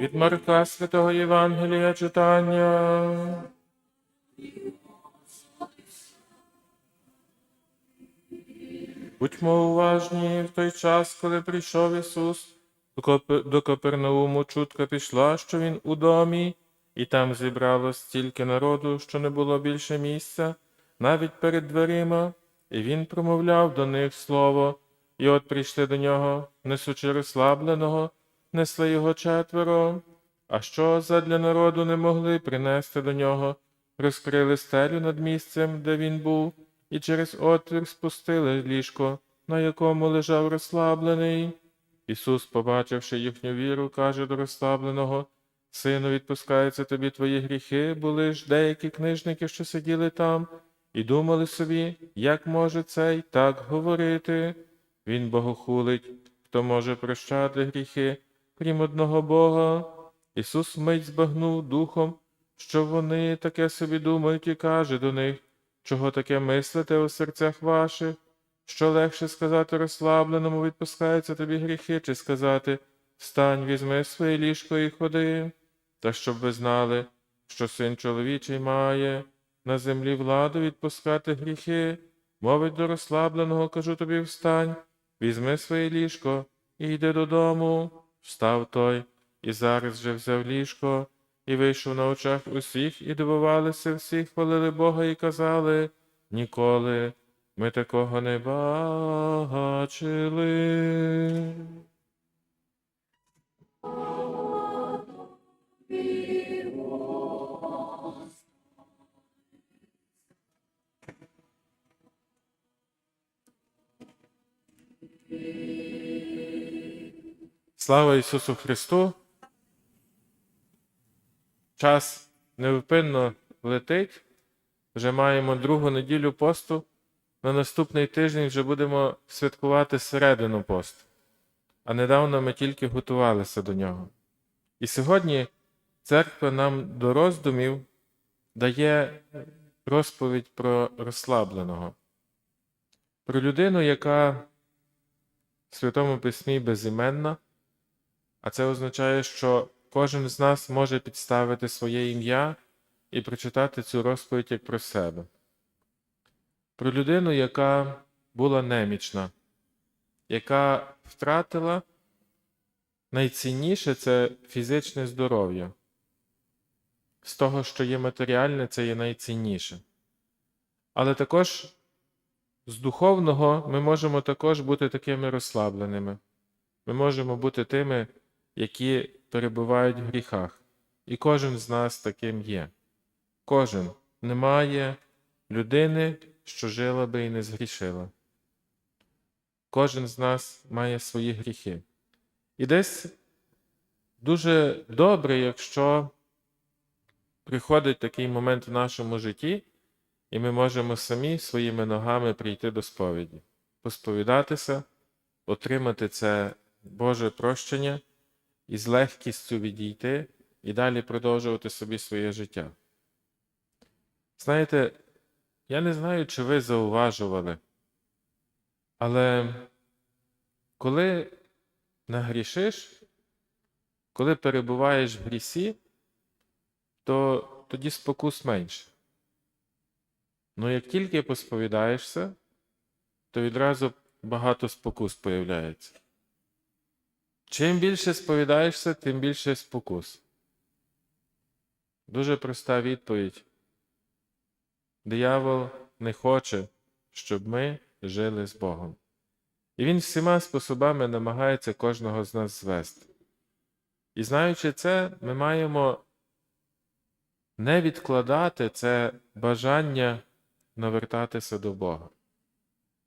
Від Марка Святого Євангелія читання. Будьмо уважні в той час, коли прийшов Ісус до Капернауму, чутка пішла, що Він у домі, і там зібралось стільки народу, що не було більше місця, навіть перед дверима, і Він промовляв до них слово, і от прийшли до нього, несучи розслабленого, несли його четверо, а що задля народу не могли принести до нього, розкрили стелю над місцем, де він був, і через отвір спустили ліжко, на якому лежав розслаблений. Ісус, побачивши їхню віру, каже до розслабленого, Сину, відпускаються тобі твої гріхи, були ж деякі книжники, що сиділи там, і думали собі, як може цей так говорити. Він богохулить, хто може прощати гріхи, крім одного Бога. Ісус мить збагнув духом, що вони таке собі думають, і каже до них, чого таке мислите у серцях ваших? Що легше сказати розслабленому, відпускаються тобі гріхи, чи сказати Встань, візьми своє ліжко і ходи. Та щоб ви знали, що син чоловічий має на землі владу відпускати гріхи, мовить до розслабленого, кажу тобі встань, візьми своє ліжко і йди додому. Встав той, і зараз же взяв ліжко, і вийшов на очах усіх, і дивувалися всі, хвалили Бога і казали ніколи ми такого не бачили. Слава Ісусу Христу! Час невпинно летить. Вже маємо другу неділю посту. На наступний тиждень вже будемо святкувати середину посту. А недавно ми тільки готувалися до нього. І сьогодні церква нам до роздумів дає розповідь про розслабленого, про людину, яка в Святому Письмі безіменна, а це означає, що кожен з нас може підставити своє ім'я і прочитати цю розповідь як про себе. Про людину, яка була немічна, яка втратила найцінніше це фізичне здоров'я. З того, що є матеріальне, це є найцінніше. Але також з духовного ми можемо також бути такими розслабленими. Ми можемо бути тими, які перебувають в гріхах. І кожен з нас таким є. Кожен немає людини, що жила би і не згрішила. Кожен з нас має свої гріхи. І десь дуже добре, якщо приходить такий момент в нашому житті, і ми можемо самі своїми ногами прийти до сповіді, посповідатися, отримати це Боже прощення і з легкістю відійти і далі продовжувати собі своє життя. Знаєте, я не знаю, чи ви зауважували, але коли нагрішиш, коли перебуваєш в грісі, то тоді спокус менше. Ну як тільки посповідаєшся, то відразу багато спокус появляється. Чим більше сповідаєшся, тим більше спокус. Дуже проста відповідь. Диявол не хоче, щоб ми жили з Богом. І він всіма способами намагається кожного з нас звести. І знаючи це, ми маємо не відкладати це бажання навертатися до Бога.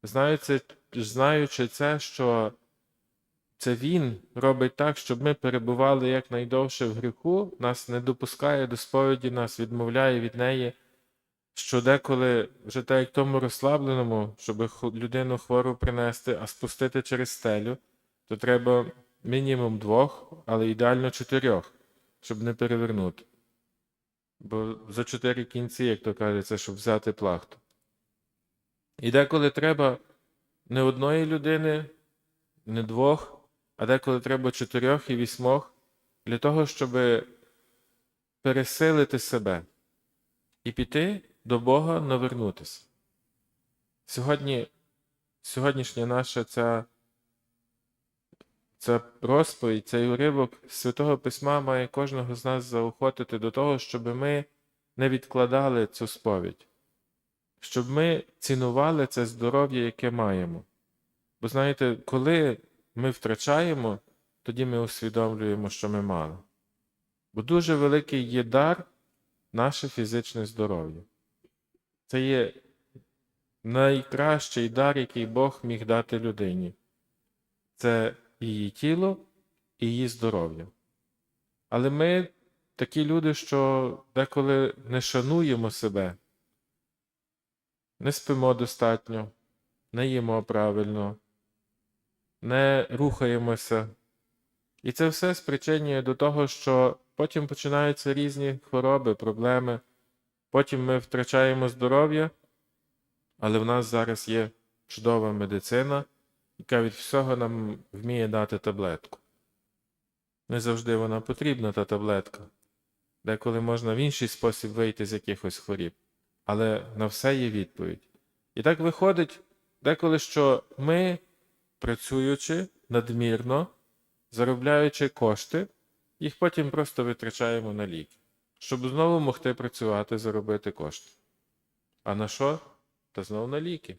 Знаючи, знаючи це, що це Він робить так, щоб ми перебували якнайдовше в гріху, нас не допускає до сповіді, нас відмовляє від неї, що деколи вже так як тому розслабленому, щоб людину хвору принести, а спустити через стелю, то треба мінімум двох, але ідеально чотирьох, щоб не перевернути. Бо за чотири кінці, як то кажеться, щоб взяти плахту. І деколи треба не одної людини, не двох, а деколи треба чотирьох і вісьмох, для того, щоб пересилити себе і піти до Бога навернутися. Сьогодні, сьогоднішня наша ця, ця розповідь, цей уривок Святого Письма має кожного з нас заохотити до того, щоб ми не відкладали цю сповідь, щоб ми цінували це здоров'я, яке маємо. Бо знаєте, коли ми втрачаємо, тоді ми усвідомлюємо, що ми мали. Бо дуже великий є дар наше фізичне здоров'я. Це є найкращий дар, який Бог міг дати людині. Це її тіло і її здоров'я. Але ми такі люди, що деколи не шануємо себе, не спимо достатньо, не їмо правильно, не рухаємося. І це все спричинює до того, що потім починаються різні хвороби, проблеми. Потім ми втрачаємо здоров'я, але в нас зараз є чудова медицина, яка від всього нам вміє дати таблетку. Не завжди вона потрібна, та таблетка. Деколи можна в інший спосіб вийти з якихось хворіб, але на все є відповідь. І так виходить деколи, що ми, працюючи надмірно, заробляючи кошти, їх потім просто витрачаємо на ліки, щоб знову могти працювати, заробити кошти. А на що? Та знову на ліки.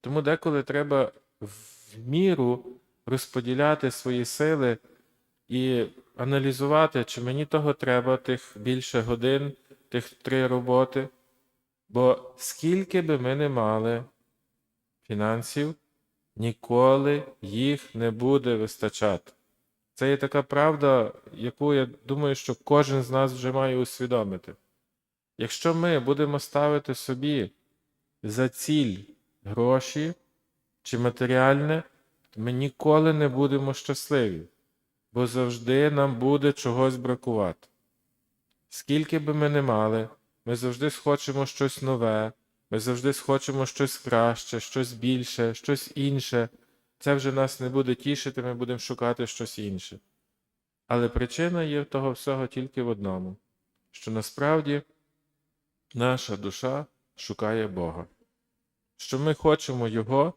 Тому деколи треба в міру розподіляти свої сили і аналізувати, чи мені того треба, тих більше годин, тих три роботи. Бо скільки би ми не мали фінансів, ніколи їх не буде вистачати. Це є така правда, яку я думаю, що кожен з нас вже має усвідомити. Якщо ми будемо ставити собі за ціль гроші чи матеріальне, то ми ніколи не будемо щасливі, бо завжди нам буде чогось бракувати. Скільки би ми не мали, ми завжди схочемо щось нове, ми завжди схочемо щось краще, щось більше, щось інше. Це вже нас не буде тішити, ми будемо шукати щось інше. Але причина є того всього тільки в одному, що насправді наша душа шукає Бога, що ми хочемо Його,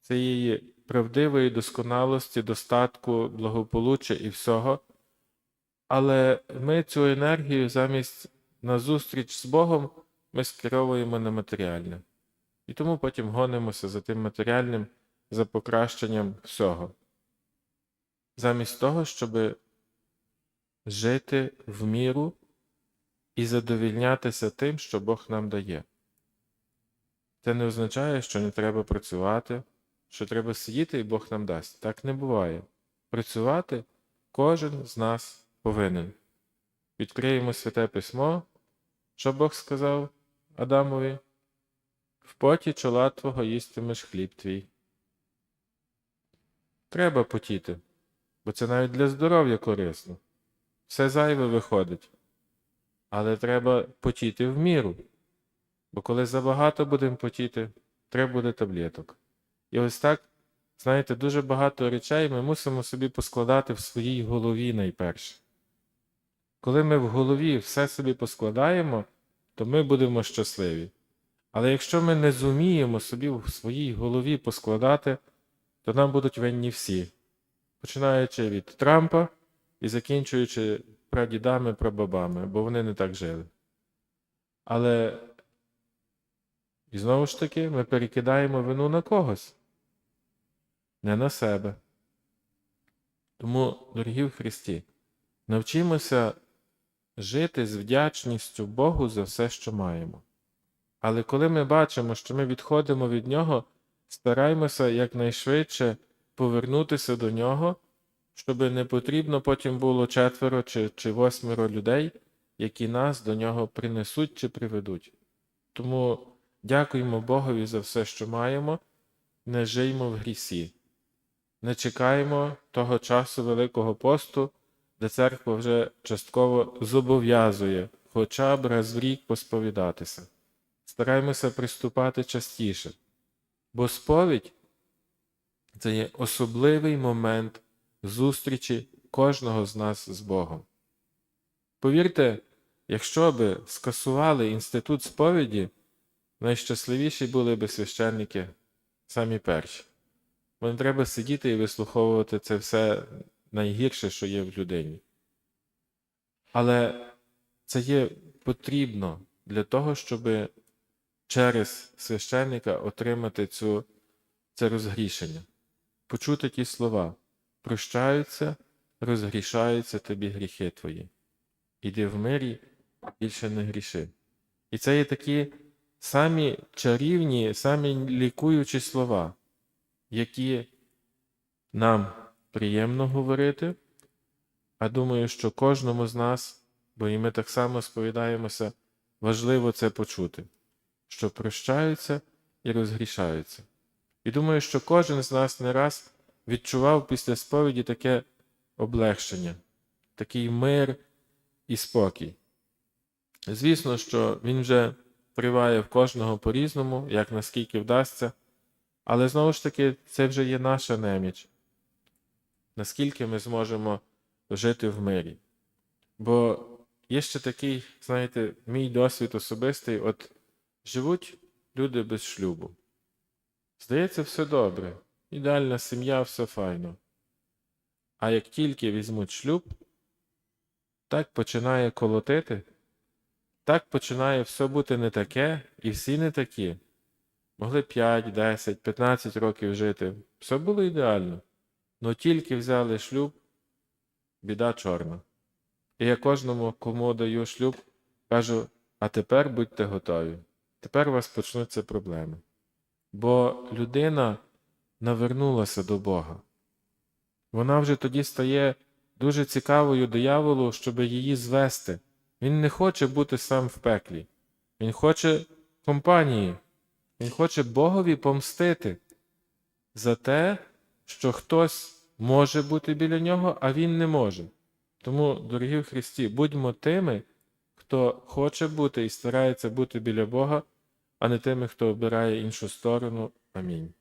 цієї правдивої досконалості, достатку, благополуччя і всього, але ми цю енергію замість на зустріч з Богом ми скеровуємо на матеріальне. І тому потім гонимося за тим матеріальним, за покращенням всього. Замість того, щоб жити в міру і задовільнятися тим, що Бог нам дає. Це не означає, що не треба працювати, що треба сидіти і Бог нам дасть. Так не буває. Працювати кожен з нас повинен. Відкриємо святе письмо, що Бог сказав Адамові. В поті чола твого їстимеш хліб твій. Треба потіти, бо це навіть для здоров'я корисно. Все зайве виходить. Але треба потіти в міру. Бо коли забагато будемо потіти, треба буде таблеток. І ось так, знаєте, дуже багато речей ми мусимо собі поскладати в своїй голові найперше. Коли ми в голові все собі поскладаємо, то ми будемо щасливі. Але якщо ми не зуміємо собі в своїй голові поскладати, то нам будуть винні всі, починаючи від Трампа і закінчуючи прадідами, прабабами, бо вони не так жили. Але і знову ж таки ми перекидаємо вину на когось, не на себе. Тому, дорогі в Христі, навчимося жити з вдячністю Богу за все, що маємо. Але коли ми бачимо, що ми відходимо від Нього, стараймося якнайшвидше повернутися до Нього, щоб не потрібно потім було четверо чи, чи восьмеро людей, які нас до нього принесуть чи приведуть. Тому дякуємо Богові за все, що маємо, не жиймо в грісі, не чекаємо того часу Великого посту, де церква вже частково зобов'язує хоча б раз в рік посповідатися. Стараймося приступати частіше, бо сповідь це є особливий момент зустрічі кожного з нас з Богом. Повірте, якщо би скасували інститут сповіді, найщасливіші були би священники самі перші. Бо не треба сидіти і вислуховувати це все найгірше, що є в людині. Але це є потрібно для того, щоб через священника отримати цю, це розгрішення, почути ті слова. Прощаються, розгрішаються тобі гріхи твої. Іди в мирі, більше не гріши. І це є такі самі чарівні, самі лікуючі слова, які нам приємно говорити, а думаю, що кожному з нас, бо і ми так само сповідаємося, важливо це почути, що прощаються і розгрішаються. І думаю, що кожен з нас не раз відчував після сповіді таке облегшення, такий мир і спокій. Звісно, що він вже триває в кожного по-різному, як наскільки вдасться, але знову ж таки, це вже є наша неміч, наскільки ми зможемо жити в мирі. Бо є ще такий, знаєте, мій досвід особистий, от живуть люди без шлюбу. Здається, все добре, ідеальна сім'я, все файно. А як тільки візьмуть шлюб, так починає колотити, так починає все бути не таке, і всі не такі. Могли 5, 10, 15 років жити. Все було ідеально. Но тільки взяли шлюб, біда чорна. І я кожному, кому даю шлюб, кажу: а тепер будьте готові. Тепер у вас почнуться проблеми. Бо людина навернулася до Бога. Вона вже тоді стає дуже цікавою дияволу, щоб її звести. Він не хоче бути сам в пеклі. Він хоче компанії. Він хоче Богові помстити за те, що хтось може бути біля нього, а він не може. Тому, дорогі в Христі, будьмо тими, хто хоче бути і старається бути біля Бога, а не тими, хто обирає іншу сторону. Амінь.